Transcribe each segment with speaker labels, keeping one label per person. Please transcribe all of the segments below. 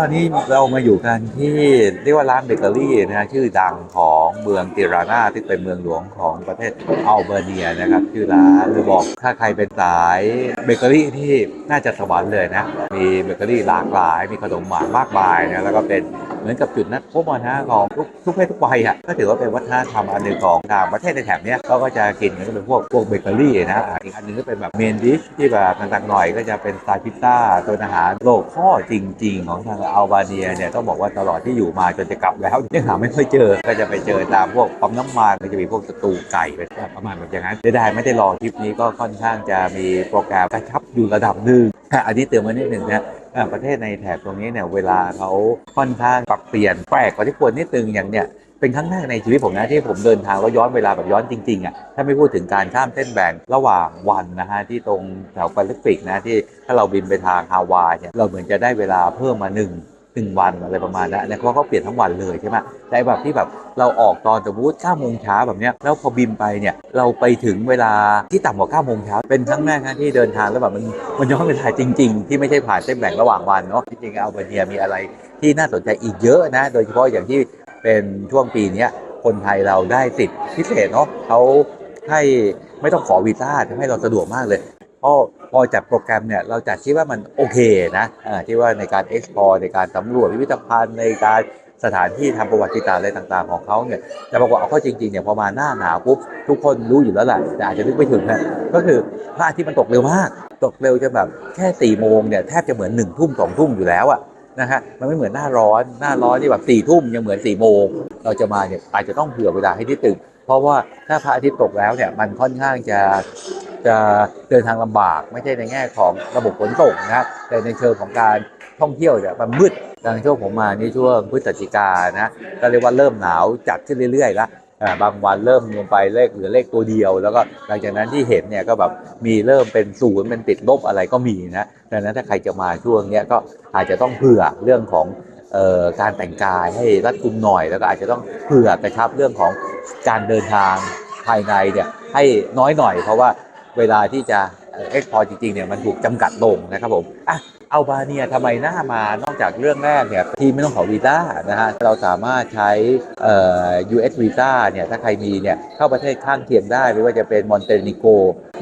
Speaker 1: ตอนนี้เรามาอยู่กันที่เรียกว่าร้านเบเกอรี่นะฮะชื่อดังของเมืองติรานาที่เป็นเมืองหลวงของประเทศอัลเบเนียนะครับชื่อร้านหรือบอกถ้าใครเป็นสายเบเกอรี่ที่น่าจะสวรรค์เลยนะ มีเบเกอรี่หลากหลาย มีขนมหวานมากมายนะแล้วก็เป็น มือนกับจุดนัดพบอะนะของทุกทุกเพศทุกวัยอะก็ถือว่าเป็นวัฒนธรรมอันหนึ่งของทางประเทศในแถบนี้เขาก็จะกินก็เป็นพวกพวกเบเกอรี่นะอีกอันหนึงก็เป็นแบบเมนดิชที่แบบต่างๆหน่อยก็จะเป็นสไตล์พิซซ่าตัวอาหารโลกข้อจริง ๆ ของทางอัลบาเนียเนี่ยต้องบอกว่าตลอดที่อยู่มาจนจะกลับแล้วยังหาไม่ค่อยเจอก็จะไปเจอตามพวกปั๊มน้ำมันก็จะมีพวกสตูไก่แบบประมาณแบบอย่างนั้นเสียดายไม่ได้รอคลิปนี้ก็ค่อนข้างจะมีโปรแกรมกระชับอยู่ระดับหนึ่งอะอันนี้เตือนไว้นิดหนึ่งนะอ่า ประเทศในแถบตรงนี้เนี่ยเวลาเขาค่อนข้างปรับเปลี่ยนแปลกกว่าที่ควรนิดนึงอย่างเนี่ยเป็นครั้งแรกในชีวิตผมนะที่ผมเดินทางแล้วย้อนเวลาแบบย้อนจริงๆอะถ้าไม่พูดถึงการข้ามเส้นแบ่งระหว่างวันนะฮะที่ตรงแถวแปซิฟิกนะที่ถ้าเราบินไปทางฮาวายเนี่ยเราเหมือนจะได้เวลาเพิ่มมาหนึ่ง หนึ่งวันอะไรประมาณนั้นนะเพราะเขาเปลี่ยนทั้งวันเลยใช่ไหมแต่แบบที่แบบเราออกตอนสมมติ9โมงเช้าแบบเนี้ยแล้วพอบินไปเนี่ยเราไปถึงเวลาที่ต่ำกว่า9โมงเช้าเป็นครั้งแรกนะที่เดินทางแล้วแบบมันมันย้อนเวลาจริง ๆ ที่ไม่ใช่ผ่านเส้นแบ่งระหว่างวันเนาะจริงๆอัลเบเนียมีอะไรที่น่าสนใจอีกเยอะนะ โดยเฉพาะอย่างที่เป็นช่วงปีนี้คนไทยเราได้สิทธิพิเศษเนาะเขาให้ไม่ต้องขอวีซ่าทำให้เราสะดวกมากเลย พราะพอจัดโปรแกรมเนี่ยเราจัดคิดว่ามันโอเคนะที่ว่าในการเอ็กซ์พอร์ในการสำรวจพิพิธภัณฑ์ในการสถานที่ทำประวัติศาสตร์อะไรต่างๆของเขาเนี่ยแต่ปรากฏเอาเข้าจริงๆเนี่ยพอมาหน้าหนาวปุ๊บทุกคนรู้อยู่แล้วแหละแต่อาจจะนึกไม่ถึงนะก็คือพระอาทิตย์มันตกเร็วมาก ตกเร็วจนแบบแค่สี่โมงเนี่ยแทบจะเหมือนหนึ่งทุ่มสองทุ่มอยู่แล้วอะนะฮะมันไม่เหมือนหน้าร้อนหน้าร้อนที่แบบสี่ทุ่มยังเหมือนสี่โมงเราจะมาเนี่ยอาจจะต้องเผื่อเวลาให้นิดนึงเพราะว่าถ้าพระอาทิตย์ตกแล้วเนี่ยมันค่อนข้างจะ จะเดินทางลำบาก ไม่ใช่ในแง่ของระบบขนส่งนะแต่ในเชิงของการท่องเที่ยวเนี่ยมันมืดดังช่วงผมมานี่ช่วงพฤศจิกานะก็เรียกว่าเริ่มหนาวจัดขึ้นเรื่อยๆแล้วบางวันเริ่มลงไปเลขเหลือเลขตัวเดียว แล้วก็หลังจากนั้นที่เห็นเนี่ยก็แบบมีเริ่มเป็นศูนย์เป็นติดลบอะไรก็มีนะดังนั้นถ้าใครจะมาช่วงเนี้ยก็อาจจะต้องเผื่อเรื่องของออการแต่งกายให้รัดกุมหน่อย แล้วก็อาจจะต้องเผื่อกระชับเรื่องของการเดินทางภายในเนี่ยให้น้อยหน่อยเพราะว่า เวลาที่จะเอ็กพอร์จริงๆเนี่ยมันถูกจำกัดลงนะครับผมอะอัลบาเนียทำไมน่ามานอกจากเรื่องแรกเนี่ยที่ไม่ต้องขอวีซ่านะฮะเราสามารถใช้เอ่อ US วีซ่าเนี่ยถ้าใครมีเนี่ยเข้าประเทศข้างเคียงได้ไม่ว่าจะเป็นมอนเตเนโก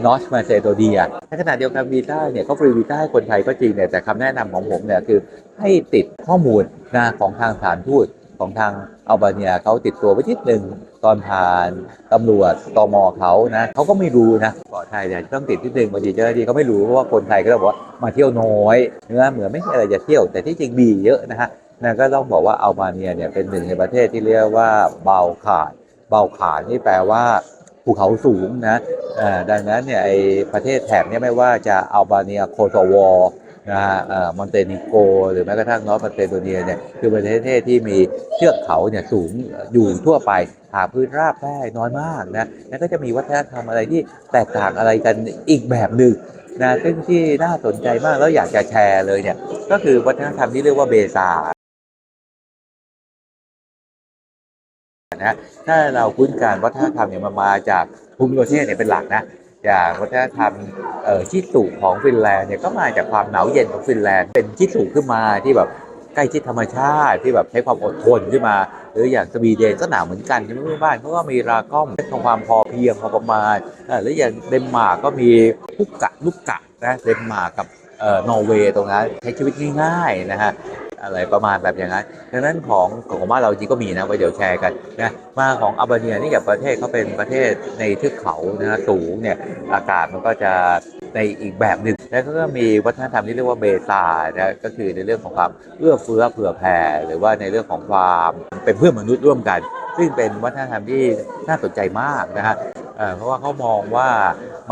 Speaker 1: นอสมาเซโดเนียในขณะเดียวกันวีซ่าเนี่ยเขาฟรีวีซ่าให้คนไทยก็จริงเนี่ยแต่คำแนะนำของผมเนี่ยคือให้ติดข้อมูลนะของทางสถานทูต ของทางอัลบาเนียเขาติดตัวไว้นิดหนึ่งตอนผ่านตำรวจตมเขานะเขาก็ไม่รู้นะเกาะไทยเนี่ยต้องติดนิดนึงบางทีเจ้าหน้าที่เขาไม่รู้เพราะว่าคนไทยก็จะบอกว่ามาเที่ยวน้อยเนื้อเหมือนไม่มีอะไรจะเที่ยว แต่ที่จริงมีเยอะนะฮะนั่นก็ต้องบอกว่าอัลบาเนียเนี่ยเป็นหนึ่งในประเทศที่เรียกว่าเบาขาดเบาขาดนี่แปลว่าภูเขาสูงนะดังนั้นเนี่ยไอประเทศแถบเนี้ไม่ว่าจะอัลบาเนียโคโซว นะฮะมอนเตเนโก หรือแม้กระทั่งนอร์ทมาเซโดเนียเนี่ยคือประเทศที่มีเทือกเขาเนี่ยสูงอยู่ทั่วไปหาพื้นราบได้น้อยมากนะแล้วก็จะมีวัฒนธรรมอะไรที่แตกต่างอะไรกันอีกแบบหนึ่งนะซึ่งที่น่าสนใจมากแล้วอยากจะแชร์เลยเนี่ยก็คือวัฒนธรรมที่เรียกว่าเบซานะถ้าเราคุ้นการวัฒนธรรมเนี่ยมันมาจากภูมิประเทศเนี่ยเป็นหลักนะ อย่างวัฒนธรรมชิสุของฟินแลนด์เนี่ยก็มาจากความหนาวเย็นของฟินแลนด์เป็นชิสุขึ้นมาที่แบบใกล้ชิดธรรมชาติที่แบบใช้ความอดทนขึ้นมา หรืออย่างสวีเดนก็หนาวเหมือนกันใช่ไหมเพื่อนบ้านเขาก็มีราก้อมของความพอเพียงพอประมาณหรืออย่างเดนมาร์กก็มีพุกกะลูกกะนะเดนมาร์กกับเอ่อนอร์เวย์ตรงนั้นใช้ชีวิตง่ายๆนะฮะ อะไรประมาณแบบอย่างนั้นดังนั้นของของบ้านเราจริงก็มีนะไว้เดี๋ยวแชร์กันนะมาของอัลบเนียนี่กับประเทศเขาเป็นประเทศในเทือกเขานะสูงเนี่ยอากาศมันก็จะในอีกแบบหนึ่งแล้วก็มีวัฒนธรรมที่เรียกว่าเบซานะก็คือในเรื่องของความเอื้อเฟื้อเผื่อแผ่หรือว่าในเรื่องของความเป็นเพื่อนมนุษย์ร่วมกัน ซึ่งเป็นวัฒนธรรมที่น่าสนใจมากนะฮะเพราะว่าเขามองว่า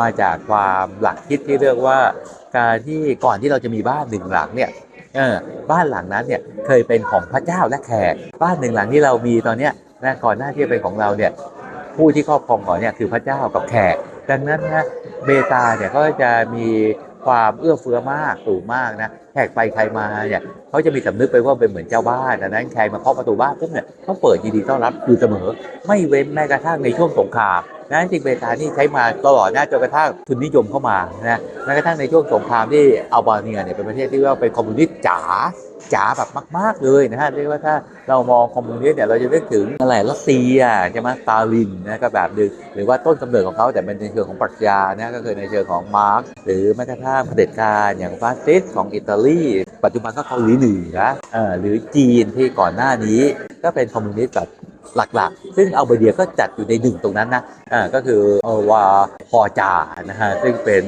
Speaker 1: มาจากความหลักคิดที่เรียกว่าการที่ก่อนที่เราจะมีบ้านหนึ่งหลังเนี่ย เออบ้านหลังนั้นเนี่ยเคยเป็นของพระเจ้าและแขก บ้านหนึ่งหลังที่เรามีตอนเนี้ยนะก่อนหน้าที่จะเป็นของเราเนี่ยผู้ที่ครอบครองก่อนเนี่ยคือพระเจ้ากับแขก ดังนั้นนะเบตาเนี่ยก็จะมี ความเอื้อเฟื้อมากสูงมากนะแขกไปใครมาเนี่ยเขาจะมีสำนึกไปว่าเป็นเหมือนเจ้าบ้านดังนั้นใครมาเคาะประตูบ้านปุ๊บเนี่ยเขาเปิดยินดีต้อนรับอยู่เสมอ ไม่เว้นแม้กระทั่งในช่วงสงครามนะจริงเบตานี่ใช้มาตลอดนะจนกระทั่งทุนนิยมเข้ามานะแม้กระทั่งในช่วงสงครามที่อัลบาเนียเนี่ยเป็นประเทศที่ว่าเป็นคอมมิวนิสต์จ๋า จ๋าแบบมาก ๆ เลยนะฮะเรียกว่าถ้าเรามองคอมมิวนิสต์เนี่ยเราจะนึกถึงอะไรรัสเซียใช่ไหมสตาลินนะก็แบบหนึ่งหรือว่าต้นกำเนิดของเขาแต่เป็นในเชิงของปรัชญานะก็คือในเชิงของมาร์กหรือแม้กระทั่งเผด็จการอย่างฟาสซิสต์ของอิตาลีปัจจุบันก็เกาหลีเหนือเอ่อหรือจีนที่ก่อนหน้านี้ ก็เป็นคอมมิวนิสต์แบบหลักๆ ซึ่งอัลเบเดียก็จัดอยู่ในหนึ่งตรงนั้นนะอ่าก็คือออวาพอจานะฮะซึ่งเป็น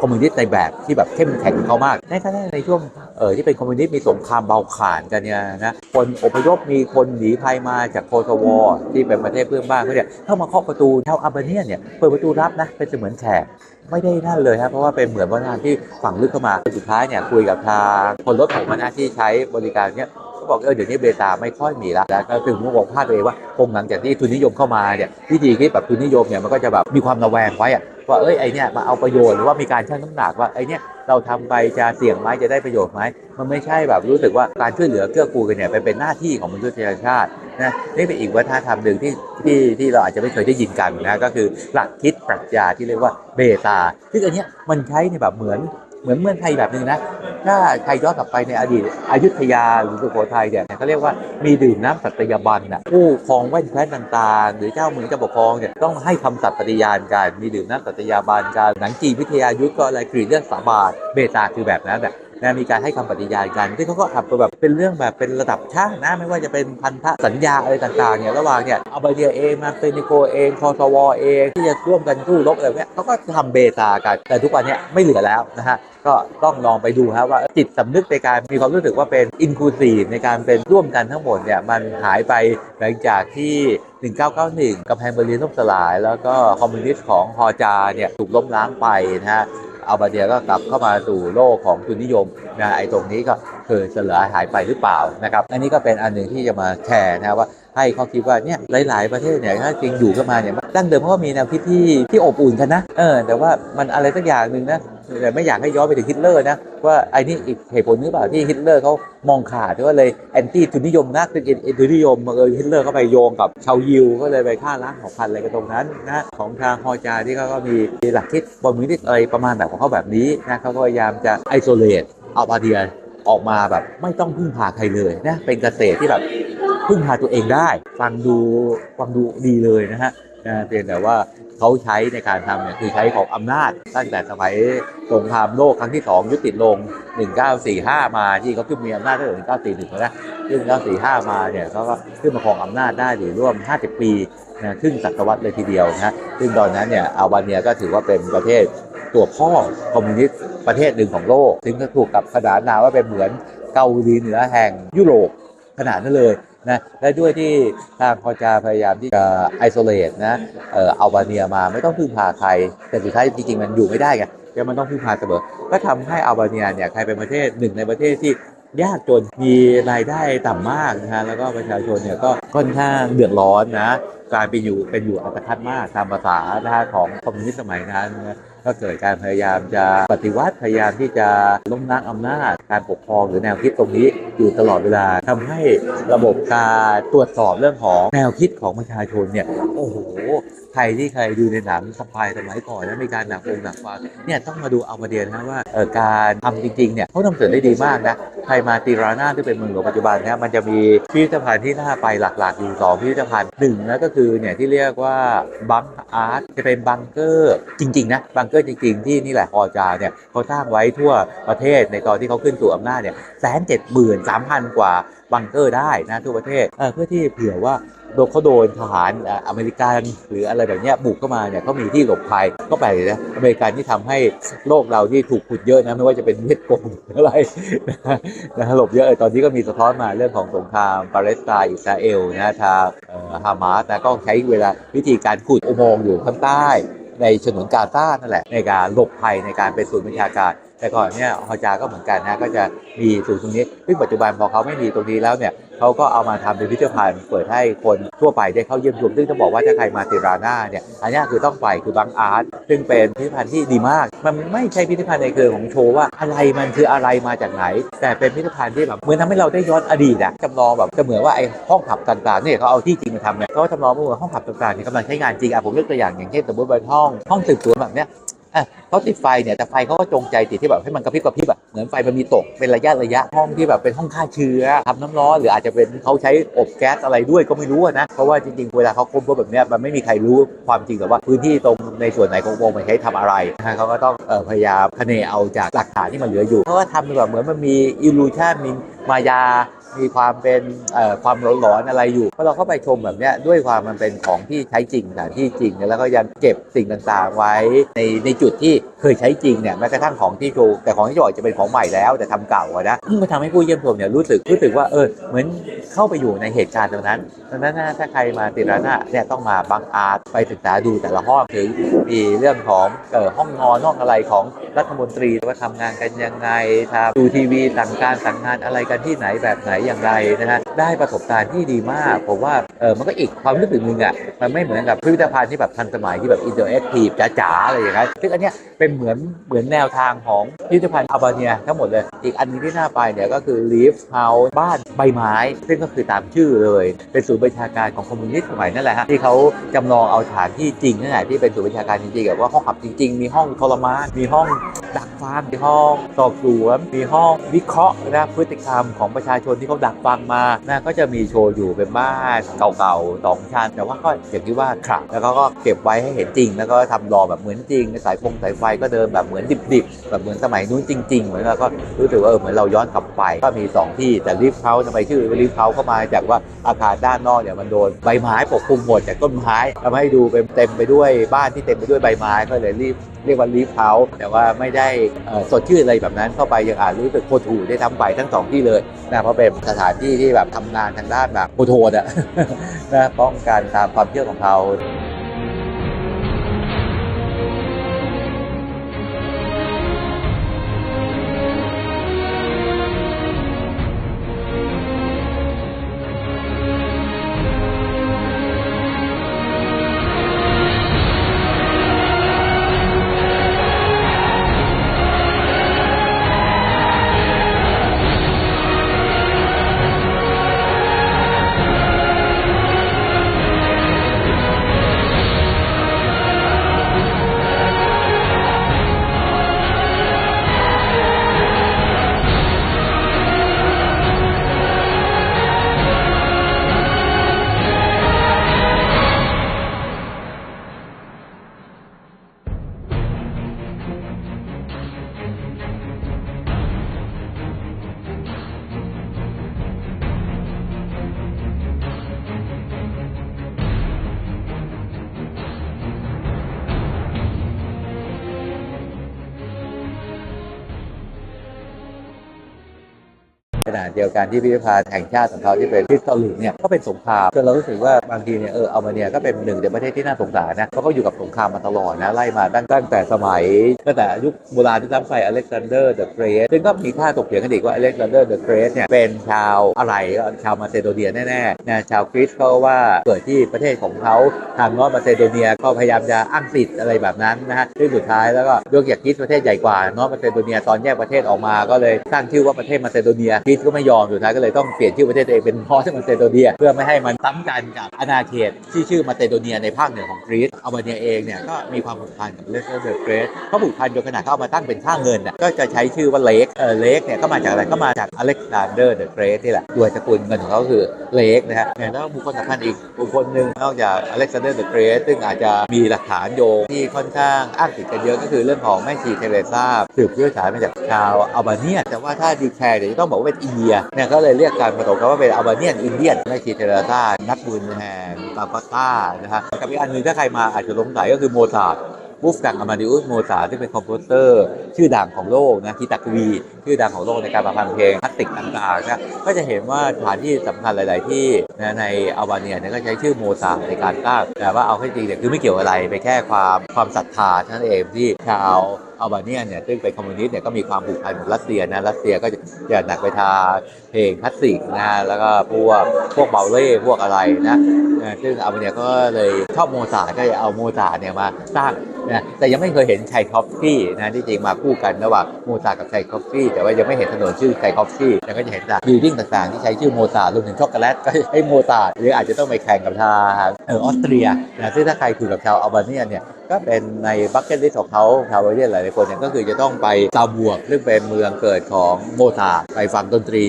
Speaker 1: คอมมิวนิสต์ในแบบที่แบบเข้มแข็งเขามาก ในขณะในช่วงเออที่เป็นคอมมิวนิสต์มีสงครามเบาขานกันเนี่ยนะคนอพยพมีคนหนีภัยมาจากโคโซโวที่เป็นประเทศเพื่อนบ้านเขาเนี่ยเข้ามาเคาะประตูชาวอัลเบเนียเนี่ยเปิดประตูรับนะเป็นเสมือนแขกไม่ได้นั่นเลยครับเพราะว่าเป็นเหมือนวัฒนธรรมที่ฝังลึกเข้ามาสุดท้ายเนี่ยคุยกับทางคนรถของมันะที่ใช้บริการเนี่ยเขาบอกเออเดี๋ยวนี้เบตาไม่ค่อยมีและแล้วก็ถึงมุกบอกพลาดตัวเองว่าคงหลังจากที่ทุนนิยมเข้ามาเนี่ยวิธีคิดแบบทุนนิยมเนี่ยมันก็จะแบบมีความระแวงไว้อะ ว่าเอ้ยไอเนี่ยมาเอาประโยชน์หรือว่ามีการชั่งน้ำหนักว่าไอเนี่ยเราทำไปจะเสี่ยงไหมจะได้ประโยชน์ไหมมันไม่ใช่แบบรู้สึกว่าการช่วยเหลือเกื้อกูลกันเนี่ยเป็นเป็นหน้าที่ของมนุษยชาตินะนี่เป็นอีกวัฒนธรรมหนึ่งที่ที่ที่เราอาจจะไม่เคยได้ยินกันนะก็คือหลักคิดปรัชญาที่เรียกว่าเบตาซึ่งอันเนี้ยมันใช้ในแบบเหมือน เหมือนเมืองไทยแบบหนึ่งนะ ถ้าใครย้อนกลับไปในอดีตอยุธยาหรือสุโขทัยเนี่ยเขาเรียกว่ามีดื่มน้ำสัตยาบันน่ะผู้ครองแว่นแคว้นต่างๆ หรือเจ้าเมืองเจ้าปกครองเนี่ยต้องให้คำสัตย์ปฏิญาณกันมีดื่มน้ำสัตยาบันกันหนังจีนวิทยายุทธก็อะไรกรีดเรื่องสาบานเบตาคือแบบนั้นแหละ นะมีการให้คำปฏิญาณกันที่เขาก็อับแบบเป็นเรื่องแบบเป็นระดับชาตินะไม่ว่าจะเป็นพันธสัญญาอะไรต่างๆเนี่ยระหว่างเนี่ยอัลบเดียเองมาเตนิโกเองคอสวเองที่จะร่วมกันสู้รบอะไรเนี่ยเขาก็ทำเบตากัน แต่ทุกวันนี้ไม่เหลือแล้วนะฮะก็ต้องลองไปดูครับว่าจิตสำนึกในการมีความรู้สึกว่าเป็นอินคลูซีฟในการเป็นร่วมกันทั้งหมดเนี่ยมันหายไปหลังจากที่ 1991กำแพงเบอร์ลินล่มสลาย แล้วก็คอมมิวนิสต์ของฮอจาเนี่ยถูกล้มล้างไปนะฮะ อัลบาเดียก็กลับเข้ามาสู่โลกของทุนนิยมนะไอ้ตรงนี้ก็คือเสลือหายไปหรือเปล่านะครับ อันนี้ก็เป็นอันหนึ่งที่จะมาแชร์นะว่า ให้เขาคิดว่าเนี่ยหลาย ๆ ประเทศเนี่ยถ้าจริงอยู่ขึ้นมาเนี่ยดั้งเดิมเขาก็มีแนวคิดที่ที่อบอุ่นกันนะเออแต่ว่ามันอะไรสักอย่างหนึ่งนะแต่ไม่อยากให้ย้อนไปถึงฮิตเลอร์นะว่าไอ้นี่อีกเหตุผลนึงเปล่าที่ฮิตเลอร์เขามองขาดก็เลยแอนตี้ทุนนิยมนักเอ็นทุนนิยมมาเออฮิตเลอร์ก็ไปโยงกับชาวยิวก็เลยไปฆ่าล้างเผ่าพันธุ์อะไรกันตรงนั้นนะของทางฮอจาที่เขาก็มีหลักคิดบอมมินิสอะไรประมาณแบบของเขาแบบนี้นะเขาก็พยายามจะไอโซเลตเอาบาเดียออกมาแบบไม่ต้องพึ่งพาใครเลยนะเป็นเกษตรที่แบบ พึ่งพาตัวเองได้ ฟังดูฟังดูดีเลยนะฮะเพียงแต่ว่าเขาใช้ในการทำเนี่ยคือใช้ของอำนาจ ตั้งแต่สมัยสงครามโลกครั้งที่ 2 ยุติลง 1945 มาที่เขาขึ้นมีอำนาจตั้งแต่1941แล้วนะซึ่ง1945 มาเนี่ยเขาก็ขึ้นมาครองอำนาจได้อยู่ร่วม 50 ปีนะครึ่งศตวรรษเลยทีเดียวนะซึ่งตอนนั้นเนี่ยอัลบาเนียก็ถือว่าเป็นประเทศตัวพ่อคอมมิวนิสต์ประเทศหนึ่งของโลก ซึ่งก็ถูกกับขนานนามว่าเป็นเหมือนเกาหลีเหนือแห่งยุโรปขนาดนั้นเลย นะและด้วยที่ทางพอจาพยายามที่จะไอโซเลตนะเอ่ออัลบาเนียมาไม่ต้องพึ่งพาใคร แต่สุดท้ายจริงๆ มันอยู่ไม่ได้ไงแต่มันต้องพึ่งพาเสมอ ก็ทำให้อัลบาเนียเนี่ยใครเป็นประเทศหนึ่งในประเทศที่ยากจนมีรายได้ต่ำมากนะฮะแล้วก็ประชาชนเนี่ยก็ค่อนข้างเดือดร้อนนะการเป็นอยู่เป็นอยู่อัตคัดมากตามภาษานะฮะของคอมมิวนิสต์สมัยนั้นนะ ก็เกิดการพยายามจะปฏิวัติพยายามที่จะล้มล้างอำนาจการปกครองหรือแนวคิดตรงนี้อยู่ตลอดเวลาทำให้ระบบการตรวจสอบเรื่องของแนวคิดของประชาชนเนี่ยโอ้โห ใครที่เคยดูในหนังสปายสมัยก่อนแล้วมีการหนักองหนักฟ้าเนี่ยต้องมาดูเอามาเดียนะว่าเออการทำจริงๆเนี่ยเขาทำเสร็จได้ดีมากนะใครมาติรานาที่เป็นเมืองหลวงปัจจุบันนะมันจะมีพิพิธภัณฑ์ที่น่าไปหลักๆอยู่สองพิพิธภัณฑ์หนึ่งนะก็คือเนี่ยที่เรียกว่าบังอาร์ตจะเป็นบังเกอร์จริงๆนะบังเกอร์จริงๆ ที่นี่แหละฮอจาเนี่ยเขาสร้างไว้ทั่วประเทศในตอนที่เขาขึ้นสู่อำนาจเนี่ยแสนเจ็ดหมื่นสามพันกว่าบังเกอร์ได้นะทั่วประเทศเเพื่อที่เผื่อว่า โดนเขาโดนทหารอเมริกันหรืออะไรแบบนี้บุกเข้ามาเนี่ยเขามีที่หลบภัยก็ไปเลยนะอเมริกันที่ทำให้โลกเราที่ถูกขุดเยอะนะไม่ว่าจะเป็นเวียดกงอะไรนะหลบเยอะเออตอนนี้ก็มีสะท้อนมาเรื่องของสงครามปาเลสไตน์อิสราเอลนะทางฮามาสนะก็ใช้เวลาวิธีการขุดอุโมงค์อยู่ข้างใต้ ในฉนวนกาซานั่นแหละในการหลบภัยในการเป็นศูนย์บัญชาการ แต่ก่อนเนี่ยฮอจาก็เหมือนกันนะก็จะมีศูนย์ตรงนี้ซึ่งปัจจุบันพอเขาไม่มีตรงนี้แล้วเนี่ยเขาก็เอามาทำเป็นพิพิธภัณฑ์เปิดให้คนทั่วไปได้เข้าเยี่ยมชมซึ่งจะบอกว่าถ้าใครมาติรานาเนี่ยอันนี้คือต้องไปคือบังอาร์ตซึ่งเป็นพิพิธภัณฑ์ที่ดีมาก มันไม่ใช่พิพิธภัณฑ์ในเครือของโชว์ว่าอะไรมันคืออะไรมาจากไหน แต่เป็นพิพิธภัณฑ์ที่แบบเหมือนทำให้เราได้ย้อนอดีตอะจำลองแบบจะเหมือนว่าไอ้ห้องผับต่างๆเนี่ยเขาเอาที่จริงมาทำเนี่ยเขาจำลองว่าห้องผับต่างๆเนี่ยกำลังใช้งานจริงอะผมยกตัวอย่างอย่างเช่นสมมติเป็นห้องห้องสืบสวนแบบเนี้ย เขาติดไฟเนี่ยแต่ไฟเขาก็จงใจติดที่แบบให้มันกระพริบกระพริบอะเหมือนไฟมันมีตกเป็นระยะระยะห้องที่แบบเป็นห้องฆ่าเชื้อทำน้ำร้อนหรืออาจจะเป็นเขาใช้อบแก๊สอะไรด้วยก็ไม่รู้นะเพราะว่าจริงๆเวลาเขาค้นพบแบบเนี้ยมันไม่มีใครรู้ความจริงหรอกว่าพื้นที่ตรงในส่วนไหนของวงมันใช้ทำอะไรนะเขาก็ต้องพยายามคเนเอาจากหลักฐานที่มันเหลืออยู่เพราะว่าทำแบบเหมือนมันมีอิลูชันมีมายา มีความเป็นความหลอนๆอะไรอยู่พอเราเข้าไปชมแบบนี้ด้วยความมันเป็นของที่ใช้จริงสถานที่จริง แล้วก็ยังเก็บสิ่งต่างๆไว้ในในจุดที่เคยใช้จริงเนี่ยแม้กระทั่งของที่โชว์แต่ของที่โชว์อาจะเป็นของใหม่แล้วแต่ทำเก่าอะนะมันทำให้ผู้เยี่ยมชมเนี่ยรู้สึกรู้สึกว่าเออเหมือนเข้าไปอยู่ในเหตุการณ์ตรงนั้นดังนั้นถ้าใครมาติรานาเนี่ยต้องมาบางอาร์ตไปศึกษาดูแต่ละห้องถึงมีเรื่องของเออห้องนอนห้องอะไรของรัฐมนตรีว่าทำงานกันยังไงทำดูทีวีสั่งการสั่งงานอะไรกันที่ไหนแบบไหนอย่างไรนะฮะได้ประสบการณ์ที่ดีมากผมว่าเออมันก็อีกความรู้สึกหนึ่งอะมันไม่เหมือนกับพิพิธภัณฑ์ที่แบบทันสมัยที่แบบอินเตอร์แอคทีฟจ๋าๆอะไรอย่างเงี้ยซึ่งอันเนี้ยเป็นเหมือนเหมือนแนวทางของพิพิธภัณฑ์อัลบาเนียทั้งหมดเลย อีกอันนึงที่น่าไปเนี่ยก็คือลีฟเฮาส์บ้านใบไม้ ซึ่งก็คือตามชื่อเลย เป็นศูนย์ประชาการของคอมมิวนิสต์สมัยนั่นแหละฮะที่เขาจำลองเอาสถานที่จริงนั่นแหละที่เป็นศูนย์ประชาการจริงๆแบบว่าห้องขับจริง ๆ มีห้องทรมานมีห้องดักฟังมีห้องสอบสวนมีห้องวิเคราะห์นะพฤติกรรมของประชาชนที่เขาดักฟังมานะก็จะมีโชว์อยู่เป็นบ้านเก่าๆสองชั้นแต่ว่าก็อย่างที่ว่าครับแล้วก็เก็บไว้ให้เห็นจริง แล้วก็ทำรอแบบเหมือนจริงสายฟงสายไฟก็เดินแบบเหมือนดิบๆ แบบเหมือนสมัยนู้นจริง ๆ เหมือนเราก็รู้สึกว่าเออเหมือนเราย้อนกลับไป ก็มีสองที่แต่ลิฟต์เฮาส์ทำไมชื่อลิฟต์เฮาส์ก็มาจากว่าอาคารด้านนอกเนี่ยมันโดนใบไม้ปกคลุมหมดจากต้นไม้ทำให้ดูเป็นเต็มไปด้วยบ้านที่เต็มไปด้วยใบไม้ก็เลยรีบเรียกว่าลิฟต์เฮาส์แต่ว่าไม่ได้สดชื่นอะไรแบบนั้นเข้าไปยังอาจรู้สึกโคตรถูได้ทำไปทั้งสองที่เลยนะเพราะเป็นสถานที่ที่แบบทำงานทางด้านแบบโคโทนอะนะป้องกันตามความเชื่อของเขา ขณะเดียวกันที่พิพิธภัณฑ์แห่งชาติของเขาที่เป็นพิพิธภัณฑ์เนี่ยก็เป็นสงครามจนเรารู้สึกว่าบางทีเนี่ยเออเอามาเนี่ยก็เป็นหนึ่งในประเทศที่น่าสงสารนะเพราะเขาอยู่กับสงครามมาตลอดนะไล่มาตั้งตั้งแต่สมัยตั้งแต่ยุคโบราณที่ล้ำไปอเล็กซานเดอร์เดอะเกรทซึ่งก็มีค่าตกเถียงกันอีกว่าอเล็กซานเดอร์เดอะเกรทเนี่ยเป็นชาวอะไรก็ชาวมาซิโดเนียแน่ๆนะชาวกรีซเขาว่าเกิดที่ประเทศของเขาทางนอร์มาซิโดเนียก็พยายามจะอ้างสิทธิ์อะไรแบบนั้นนะฮะซึ่งสุดท้ายแล้วก็ยกจากกรีซประเทศใหญ่กว่านอร์มาซิโดเนียตอนแยกประเทศออกมาก็เลยตั้งชื่อว่าประเทศมาซิโดเนียกรีซก็ไม่ยอมสุดท้ายก็เลยต้องเปลี่ยนชื่อประเทศตัวเองเป็นนอร์ทมาซิโดเนีย เพื่อไม่ให้มันซ้ำกันกับอาณาเขตที่ชื่อมาซิโดเนียในภาคเหนือของกรีซอัลเบเนียเองเนี่ยก็มีความผูกพันกับเลสเตอร์เดอะเกรทเขาผูกพันจนขนาดเขาเอามาตั้งเป็นค่าเงินน่ะก็จะใช้ชื่อว่าเลกเออเลกเนี่ยก็มาจากอะไรก็มาจากอเล็กซานเดอร์เดอะเกรทนี่แหละโดยสกุลเงินของเขาคือเลกนะฮะแล้วบุคคลสำคัญอีกบุคคลหนึ่งนอกจากอเล็กซานเดอร์เดอะเกรทซึ่งอาจจะมีหลักฐานโยงที่ค่อนข้างอ้างถึงกันเยอะก็คือเรื่องของแม่ชีเทเรซาสืบเชื้อสายมาจากชาวอัลบาเนียแต่ว่าถ้าดีแคร์เดี๋ยวจะต้องบอกว่าเป็นอินเดียเนี่ยก็เลยเรียกการผสมกันว่าเป็นอัลบาเนียนอินเดียนแม่ชีเทเรซานักบุญแห่งปาปาต้านะฮะกับอีกอันนึ่งถ้าใครมาอาจจะสงสัยก็คือโมซาร์ทบูฟกังอามาดิอุสโมซาร์ทที่เป็นคอมโพสเตอร์ ชื่อดังของโลกนะคีตากวี ชื่อดังของโลกในการประพันธ์เพลงพลาสติกต่างๆนะก็จะเห็นว่าสถานที่สำคัญหลาย ๆ ที่นะในอัลบาเนียเนี่ยก็ใช้ชื่อโมซาร์ทในการตั้งแต่ว่าเอาเข้จริงเนี่ยคือไม่เกี่ยวอะไรไปแค่ความความศรัทธาเท่านั้นเองที่ชาว อัลบาเนียเนี่ยซึ่งเป็นคอมมิวนิสต์เนี่ยก็มีความผูกพันกับรัสเซียนะรัสเซียก็จะจะหนักไปทางเพลงคลาสสิกนะแล้วก็พวกพวกเบลเล่พวกอะไรนะซึ่งอัลบาเนียก็เลยชอบโมซาร์ทก็เลยเอาโมซาร์ทเนี่ยมาสร้างนะแต่ยังไม่เคยเห็นไชคอฟฟี่นะที่จริงมาคู่กันระหว่างโมซาร์ทกับไชคอฟฟี่แต่ว่ายังไม่เห็นถนนชื่อไชคอฟฟี่แต่ก็จะเห็นต่บิลดิ้งต่างๆ ที่ใช้ชื่อโมซาร์ทรวมถึงช็อกโกแลตก็ให้โมซาร์ทหรืออาจจะต้องไปแข่งกับทางออออสเตรียนะซึ่งถ้าใครคุยกับชาวอัลบาเนียเนี่ย ก็เป็นในบัคเก็ตลิสของเขาชาวเอเชียหลายๆคนเนี่ยก็คือจะต้องไปซาบวก ซึ่งเป็นเมืองเกิดของโมซาไปฟังดนตรี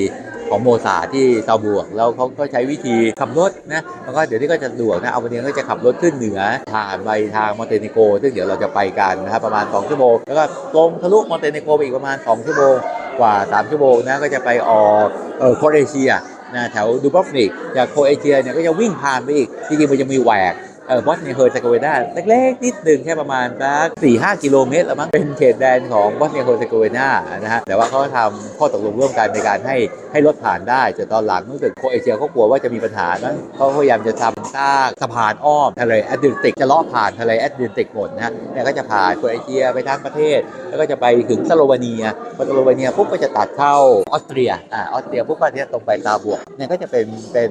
Speaker 1: ของโมซาที่ซาบวก แล้วเขาก็ใช้วิธีขับรถนะแล้วก็เดี๋ยวนี้ก็จะดวกนะเอาวันนี้ก็จะขับรถขึ้นเหนือผ่านไปทางมอนเตเนโก ซึ่งเดี๋ยวเราจะไปกันนะครับประมาณ2ชั่วโมงแล้วก็ตรงทะลุมอนเตเนโกไปอีกประมาณ2ชั่วโมงกว่า 3 ชั่วโมงนะก็จะไปออกเออโครเอเชียนะแถวดูบอฟนิกจากโครเอเชียเนี่ยก็จะวิ่งผ่านไปอีกจริงๆมันจะมีแหวก เออบอสเนียเฮอร์เซโกเวนาเล็กๆนิดนึงแค่ประมาณสักสี่ห้ากิโลเมตรละมั้งเป็นเขตแดนของบอสเนียเฮอร์เซโกเวนานะฮะแต่ว่าเขาทำข้อตกลงร่วมกันในการให้ให้รถผ่านได้แต่ตอนหลังรู้สึกโครเอเชียเขากลัวว่าจะมีปัญหานั้นเขาพยายามจะทำสร้างสะพานอ้อมทะเลแอตแลนติกจะเลาะผ่านทะเลแอตแลนติกหมดนะฮะเนี่ยก็จะผ่านโครเอเชียไปทั้งประเทศ แล้วก็จะไปถึงสโลวาเนียพอสโลวาเนียปุ๊บก็จะตัดเข้าออสเตรียอ่าออสเตรียปุ๊บก็เนี่ยตรงไปตาบวกเนี่ยก็จะเป็นเป็น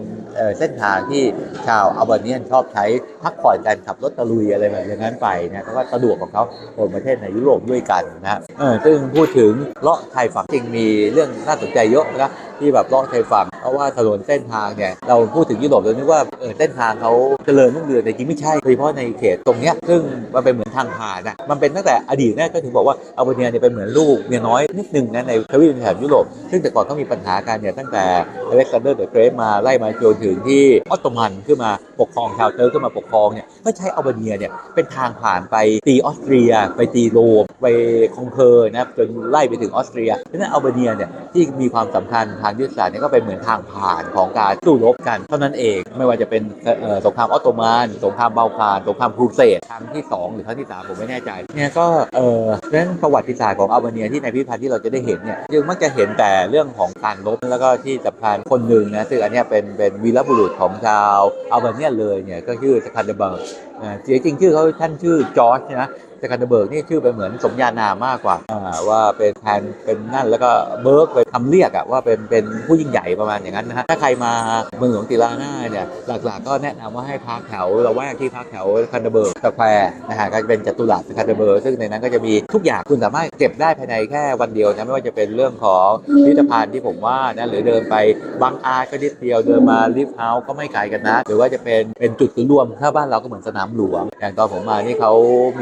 Speaker 1: เส้นทางที่ชาวอัลเบเนียนชอบใช้พักผ่อนกันขับรถตะลุยอะไรแบบอย่างนั้นไปนะเขาก็สะดวกของเขาคนประเทศในยุโรปด้วยกันนะฮะซึ่งพูดถึงเลาะชายฝั่งจริงมีเรื่องน่าสนใจเยอะนะ ที่แบบเลาะชายฝั่งเพราะว่าถนนเส้นทางเนี่ยเราพูดถึงยุโรปเรานึกว่าเออเส้นทางเขาเจริญรุ่งเรืองแต่จริงไม่ใช่โดยเฉพาะในเขตตรงเนี้ยซึ่งมันเป็นเหมือนทางผ่านนะมันเป็นตั้งแต่อดีตนะก็ถึงบอกว่าอัลเบเนียเนี่ยเป็นเหมือนลูกเมียน้อยนิดนึงนะในทวีปแถบยุโรปซึ่งแต่ก่อนเขามีปัญหากันเนี่ยตั้งแต่อเล็กซานเดอร์เดอะเกรทมาไล่มาจนถึงที่ออตโตมันขึ้นมาปกครองชาวเติร์กขึ้นมาปกครองเนี่ยก็ใช้อัลเบเนียเนี่ยเป็นทางผ่านไปตีออสเตรีย ไปตีโรมไปคองเคอร์นะจนไล่ไปถึงออสเตรียเพราะฉะนั้นอัลเบเนียเนี่ยที่มีความสำคัญทางยุทธศาสตร์เนี่ยก็เป็นเหมือนทางผ่านของการสู้รบกันเท่านั้นเองไม่ว่าจะเป็นสงครามออตโตมันสงครามเบาคารสงครามครูเสดครั้งที่สองหรือครั้งที่สามผมไม่แน่ใจเนี่ยก็เออเราะฉะนั้นประวัติศาสตร์ของอัลเบเนียที่ในพิพิธภัณฑ์ที่เราจะได้เห็นเนี่ยยังมักจะเห็นแต่เรื่องของการรบแล้วก็ที่สำคัญคนหนึ่งนะซึ่งอันนี้เป็นเป็นวีรบุรุษของชาวอัลเบเนียเลยเนี่ยก็ชื่อสคันเดเบิร์กอ่าจริงๆชื่อเขาท่านชื่อจอร์จนะ สคันเดเบิร์กนี่ชื่อเป็นเหมือนสมญานามมากกว่าว่าเป็นแทนเป็นนั่นแล้วก็เบิร์กเป็นคำเรียกอะว่าเป็นเป็นผู้ยิ่งใหญ่ประมาณอย่างนั้นนะฮะถ้าใครมาเมืองหลวงติลาน่าเนี่ยหลักๆ ก็แนะนำว่าให้พักแถวเราแวกที่พักแถวคันเดเบิร์กสแควร์นะฮะก็จะเป็นจัตุรัสคันเดเบิร์กซึ่งในนั้นก็จะมีทุกอย่างคุณสามารถเก็บได้ภายในแค่วันเดียวนะไม่ว่าจะเป็นเรื่องของพิพิธภัณฑ์ที่ผมว่านะหรือเดินไปบางอาร์ก็นิดเดียวเดินมาลิฟต์เฮาส์ก็ไม่ไกลกันนะ หรือว่าจะเป็นเป็นจุดรวมถ้าบ้านเราก็เหมือนสนามหลวงอย่างตอนผมมานี่เขา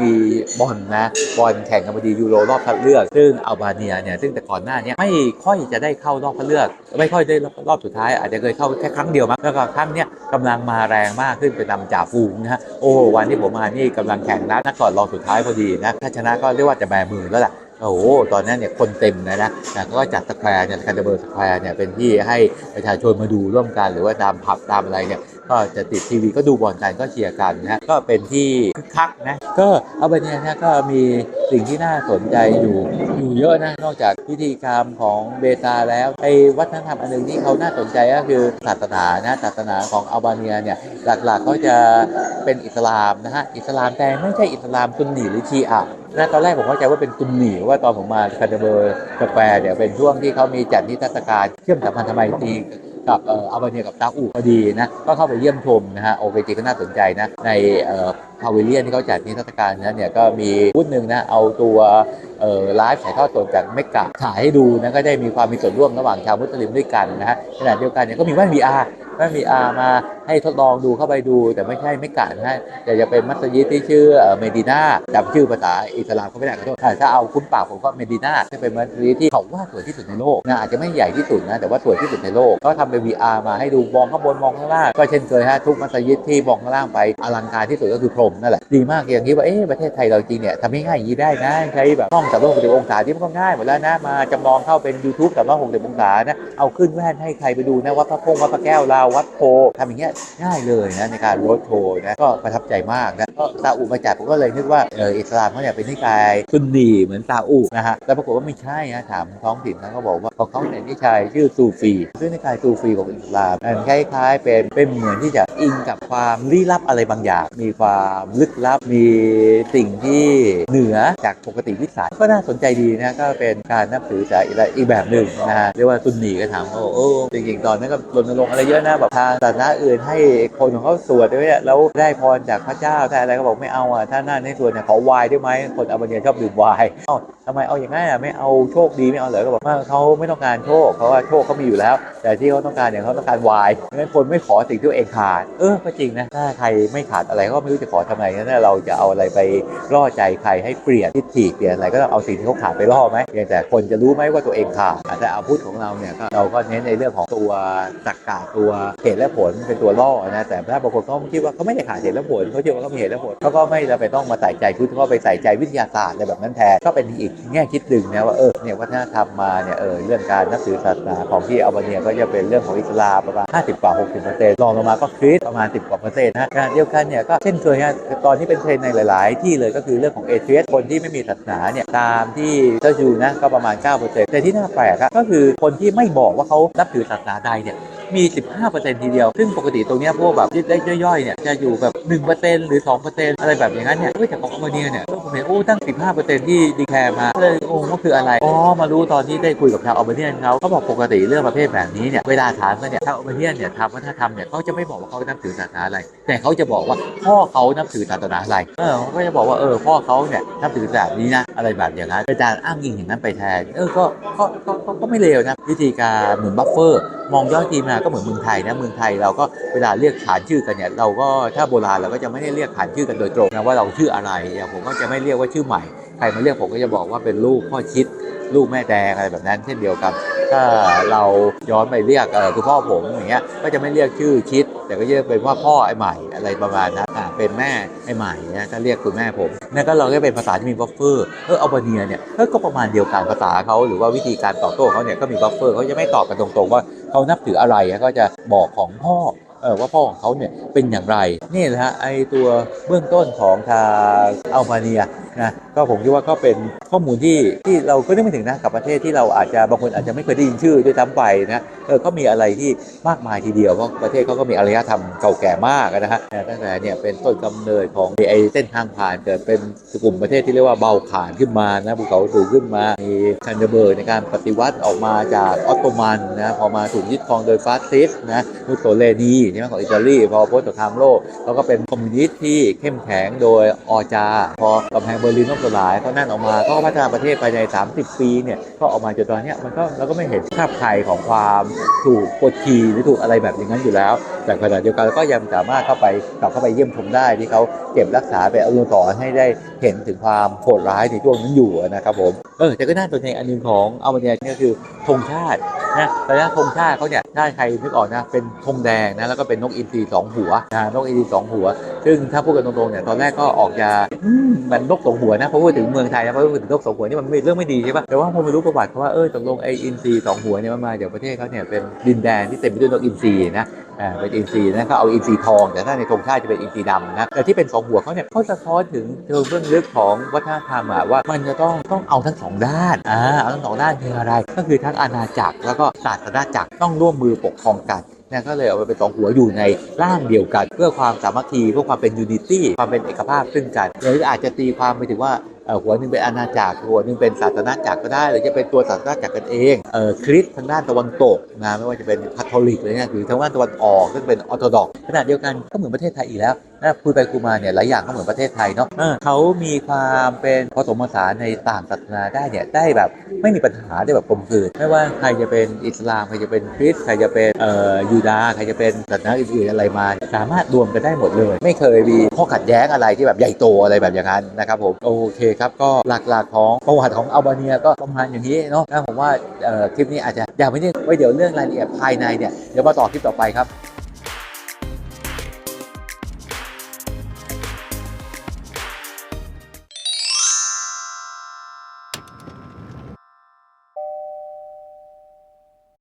Speaker 1: มีบอลนะบอลแข่งกันพอดียูโรรอบคัดเลือก ซึ่งอัลบาเนียเนี่ยซึ่งแต่ก่อนหน้าเนี้ไม่ค่อยจะได้เข้ารอบคัดเลือก ไม่ค่อยได้รอบสุดท้าย อาจจะเคยเข้าแค่ครั้งเดียวมั้งแล้วก็ครั้งเนี้ยกำลังมาแรงมากขึ้นเป็นนำจ่าฝูงนะฮะโอ้วันที่ผมมานี่กำลังแข่งนัดนัดก่อนรองสุดท้ายพอดีนะถ้าชนะก็เรียกว่าจะแบมือแล้วแหละโอ้โห ตอนนั้นเนี่ยคนเต็มนะนะแต่ก็จัดสแควร์เนี่ยคันเดเบอร์สแควร์เนี่ยเป็นที่ให้ประชาชนมาดูร่วมกันหรือว่าตามผับตามอะไรเนี่ย ก็จะติดทีวีก็ดูบอลกันก็เชียร์กันนะก็เป็นที่คึกคักนะก็อัลเบเนียนะก็มีสิ่งที่น่าสนใจอยู่อยู่เยอะนะนอกจากพิธีกรรมของเบตาแล้วไอ้วัฒนธรรมอันหนึ่งที่เขาน่าสนใจก็คือศาสนานะศาสนาของอัลบาเนียเนี่ยหลักๆเขาจะเป็นอิสลามนะฮะอิสลามแต่ไม่ใช่อิสลามซุนนีหรือชีอะนะตอนแรกผมเข้าใจว่าเป็นซุนนีว่าตอนผมมาคาร์เดเบอร์สแควร์เนี่ยเป็นช่วงที่เขามีจัดนิทรรศการเชื่อมสัมพันธ์ทำไมตรี กับเอ่ออัลบาเนียกับซาอุพอดีนะก็เข้าไปเยี่ยมชมนะฮะโอเวจีก็น่าสนใจนะในพาวิเลียนที่เขาจัดนิทรรศการนั้นเนี่ยก็มีพูดหนึ่งนะเอาตัว ไลฟ์ถ่ายทอดสดจากเมกะถ่ายให้ดูนะก็ได้มีความมีส่วนร่วมระหว่างชาวมุสลิมด้วยกันนะฮะขณะเดียวกันเนี่ยก็มีแว่น VR แว่น VR มาให้ทดลองดูเข้าไปดู แต่ไม่ใช่เมกะนะฮะแต่จะเป็นมัสยิดที่ชื่อเอ่อเมดินาจำชื่อภาษาอิสลามเขาไม่ได้ขอโทษถ้าเอาคุ้นปากผมก็เมดินาที่เป็นมัสยิดที่เขาว่าสวยที่สุดในโลกนะอาจจะไม่ใหญ่ที่สุดนะแต่ว่าสวยที่สุดในโลกก็ทำเป็น VR มาให้ดูมองข้างบนมองข้างล่างก็เช่นเคยฮะทุกมัสยิดที่มองข้างล่างไปอลังการที่สุดก็คือพรมนั่นแหละดีมากอย่างนี้ว่าเอ๊ะประเทศไทยเราจริงเนี่ยทำให้ง่ายอย่างนี้ได้นะใช้แบบกล้อง3 6 0องศาที่มันก็ง่ายหมดแล้วนะมาจำลองเข้าเป็น YouTube 360องศานะเอาขึ้นแว่นให้ใครไปดูนะวัดพระพงวัดพระแก้วลาววัดโพทำอย่างเงี้ยง่ายเลยนะในการโรดโชว์นะก็ประทับใจมากนะก็ซาอุมาจัดผมก็เลยนึกว่าเอออิสลามเขาเนี่ยเป็นนิกายซุนนีเหมือนซาอุนะฮะแต่ปรากฏว่าไม่ใช่นะถามท้องถิ่นเขาบอกว่าของเขาเนี่ยนิกายชื่อซูฟีซึ่งนิกายซูฟีของอิสลามมันคล้ายๆเป็นเป็นเหมือนที่จะอิงกับความลี้ลับอะไรบางอย่าง มีความลึกลับมีสิ่งที่เหนือจากปกติวิสัยก็น่าสนใจดีนะก็เป็นการนับถือจากอีกแบบหนึ่งนะฮะเรียกว่าซุนนีก็ถามเขาบอกโอ้จริงๆตอนนั้นก็รณรงค์อะไรเยอะนะแบบทางศาสนาอื่นให้คนของเขาสวดด้วยเนี่ยแล้วได้พรจากพระเจ้าแต่อะไรก็บอกไม่เอาอะถ้าหน้าในส่วนเนี่ยขอไวายได้ไหมคนอัลเบเนียชอบดื่มไวายเอ้าทำไมเอาอย่างนั้นอะไม่เอาโชคดีไม่เอาเหรอก็บอกว่าเขาไม่ต้องการโชคเพราะว่าโชคเขามีอยู่แล้ว แต่ที่เขาต้องการเนี่ยเขาต้องการไวายงั้นคนไม่ขอสิ่งที่ตัวเองขาด เออก็จริงนะถ้าใครไม่ขาดอะไรก็ไม่รู้จะขอทำไมงั้นเราจะเอาอะไรไปล่อใจใครให้เปลี่ยนทิฏฐิเปลี่ยนอะไรก็องเอาสิ่งที่เขาขาดไปล่อไหมเพียงแต่คนจะรู้ไหมว่าตัวเองขาดแต่เอาพุทธของเราเนี่ยเราก็เน้นในเรื่องของตัวตรรกะตัวเหตุและผลเป็นตัวล่อนะแต่ถ้าบางคนเขาคิดว่าเขาไม่ได้ขาดเหตุและผลเขาคิดว่าเขามีเหตุและผลเขาก็ไม่จำเป็นต้องมาใส่ใจพุทธเขาไปใส่ใจวิทยาศาสตร์อะไรแบบนั้นแทนก็เป็นอีกแง่คิดหนึ่งนะว่าเออเนี่ยวัฒนธรรมมาเนี่ยเออเรื่องการนับถือศาสนาของที่อัลเบเนียก็จะเป็นเรื่องของอิสลามประมาณ50กว่า60เปอร์เซ็นต์รองลงมาก็คริสประมาณ 10กว่าเปอร์เซ็นต์นะขณะเดียวกันเนี่ยก็เช่นเคยฮะตอนที่เป็นเทรนในหลาย ๆ ที่เลยก็คือเรื่องของเอเทียคนที่ไม่มีศาสนาเนี่ยตามที่เจ้าชูนะก็ประมาณ 9%แต่ที่น่าแปลกอะก็คือคนที่ไม่บอกว่าเขานับถือศาสนาใดเนี่ย มี 15%ทีเดียว ซึ่งปกติตรงนี้พวกแบบเล็กๆย่อยๆเนี่ยจะอยู่แบบ 1%หรือ 2%อะไรแบบอย่างนั้นเนี่ยเฮ้ยแต่ของอัลเบเนียเนี่ยผมเห็นโอ้ตั้ง 15%ที่ดีแคร์มาเลยโอ้ว่าคืออะไรอ๋อมารู้ตอนที่ได้คุยกับชาวอัลเบเนียนเขาเขาบอกปกติเรื่องประเภทแบบนี้เนี่ยเวลาถามกันเนี่ยชาวอัลเบเนียนเนี่ยทำวัฒนธรรมเนี่ยเขาจะไม่บอกว่าเขานับถือศาสนาอะไร แต่เขาจะบอกว่าพ่อเขานับถือศาสนาอะไรเออเขาก็จะบอกว่าเออพ่อเขาเนี่ยนับถือแบบนี้นะอะไรแบบอย่างนั้นเป็นการอ้างอิงอย่างนั้นไปแทนเออก็ก็ก็ก็ไม่เลวนะวิธีการเหมือนบัฟเฟอร์ มองย้อนทีมาก็เหมือนเมืองไทยนะเมืองไทยเราก็เวลาเรียกขานชื่อกันเนี่ยเราก็ถ้าโบราณเราก็จะไม่ได้เรียกขานชื่อกันโดยตรงนะว่าเราชื่ออะไรอย่างผมก็จะไม่เรียกว่าชื่อใหม่ใครมาเรียกผมก็จะบอกว่าเป็นลูกพ่อชิดลูกแม่แดงอะไรแบบนั้น เช่นเดียวกัน ถ้าเราย้อนไปเรียกคือพ่อผมอย่างเงี้ยก็จะไม่เรียกชื่อชิด แต่ก็เรียกเป็นว่าพ่อไอ้ใหม่อะไรประมาณนั้นอ่าเป็นแม่ไอ้ใหม่เนี่ยก็เรียกคุณแม่ผมนั่นก็เราก็เป็นภาษาที่มีบัฟเฟอร์เอออัลเบเนียเนี่ยก็ประมาณเดียวกันภาษาเขาหรือว่าวิธีการตอบโต้เขาเนี่ยก็มีบัฟเฟอร์เขาจะไม่ตอบกันตรงๆว่าเขานับถืออะไรก็จะบอกของพ่อเออว่าพ่อของเขาเนี่ยเป็นอย่างไรนี่แหละฮะไอตัวเบื้องต้นของทางอัลเบเนียนะก็ผมคิดว่าก็เป็นข้อมูลที่ที่เราก็นึกไม่ถึงนะกับประเทศที่เราอาจจะบางคนอาจจะไม่เคยได้ยินชื่อด้วยซ้ำไปนะ เออก็มีอะไรที่มากมายทีเดียวเพราะประเทศเขาก็มีอารยธรรมเก่าแก่มากนะฮะตั้งแต่เนี่ยเป็นต้นกำเนิดของไอเส้นทางผ่านเกิดเป็นกลุ่มประเทศที่เรียกว่าเบาขานขึ้นมานะภูเขาสูงขึ้นมา มีคันเดเบิร์ในการปฏิวัติออกมาจากออตโตมันนะพอมาถูกยึดครองโดยฟาสซิสต์นะมุสโสเลนีใช่ไหมของอิตาลีพอพ้นสงครามโลกเขาก็เป็นคอมมิวนิสต์ที่เข้มแข็งโดยออจา พอกำแพงเบอร์ลินล่มสลายเขานั่นออกมาก็พัฒนาประเทศภายใน 30 ปีเนี่ยก็ออกมาจนตอนเนี้ยมันก็เราก็ไม่เห็นภาพใครของความถูกกดขี่หรือถูกอะไรแบบอย่างนั้นอยู่แล้ว แต่ขณะเดียวกันก็ยังสามารถเข้าไปกลับเข้าไปเยี่ยมชมได้ที่เขาเก็บรักษาไปอนุสรให้ได้เห็นถึงความโหดร้ายในช่วงนั้นอยู่นะครับผมเออแต่ก็น่าสนใจอันหนึงของอัลเบเนียนี่ก็คือธงชาตินะแต่ถ้าธงชาติเขาเนี่ยถ้าใครนึกออกนะเป็นธงแดงนะแล้วก็เป็นนกอินทรีสองหัวนะนกอินทรีสองหัว ซึ่งถ้าพูดกันตรงๆเนี่ยตอนแรกก็ออกจะมมันนกสองหัวนะเพราะพูดถึงเมืองไทยนะเพราะพูดถึงนกสองหัวนี่มันไม่เรื่องไม่ดีใช่ปะแต่ว่าพอมารู้ประวัติเขาว่าเออตกลงไออินทรีสองหัวเนี่ยมันมาจากประเทศเขาเนี่ยเป็นดินแดนที่เต็มไปด้วยนกอินทรีนะอ่าเป็นอินทรีย์นะเขาเอาอินทรีย์ทอง แต่ถ้าในธงชาติจะเป็นอินทรีย์ดำนะแต่ที่เป็นสองหัวเขาเนี่ยเขาสะท้อนถึงเชิงเบื้องลึกของวัฒนธรรมอะว่ามันจะต้องต้องเอาทั้งสองด้านอ่าเอาทั้งสองด้านคืออะไร ก็คือทั้งอาณาจักรแล้วก็ศาสนาจักรต้องร่วมมือปกครองกันเนี่ยก็เลยเอาไปเป็นสองหัวอยู่ในร่างเดียวกัน เพื่อความสามัคคีเพื่อความเป็นยูนิตี้ความเป็นเอกภาพซึ่งกันหรืออาจจะตีความไปถึงว่า หัวหนึ่งเป็นอาณาจักรหัวหนึ่งเป็นศาสนาจักรก็ได้หรือจะเป็นตัวศาสนาจักรกันเองเออคริสต์ทางด้านตะวันตกนะไม่ว่าจะเป็นคาทอลิกเลยเนี่ยหรือทางด้านตะวันออกซึ่งเป็นออร์โธดอกซ์ขณะเดียวกันก็เหมือนประเทศไทยอีกแล้วนะคุยไปคุยมาเนี่ยหลายอย่างก็เหมือนประเทศไทยเนาะเออเขามีความเป็นผสมผสานในต่างศาสนาได้เนี่ยได้แบบไม่มีปัญหาได้แบบกลมกลืนไม่ว่าใครจะเป็นอิสลามใครจะเป็นคริสต์ใครจะเป็นเอ่อยูดาห์ใครจะเป็นศาสนาอื่นๆอะไรมา สามารถรวมกันได้หมดเลย ไม่เคยมีข้อขัดแย้งอะไรที่แบบใหญ่โตอะไรแบบอย่างนั้นนะครับผมโอเคครับก็หลักๆของประวัติของอัลบาเนียก็ประมาณอย่างนี้เนาะนะผมว่าเอ่อคลิปนี้อาจจะยาวไปนิดไว้เดี๋ยวเรื่องรายละเอียดภายในเนี่ยเดี๋ยวมาต่อคลิปต่อไปครับ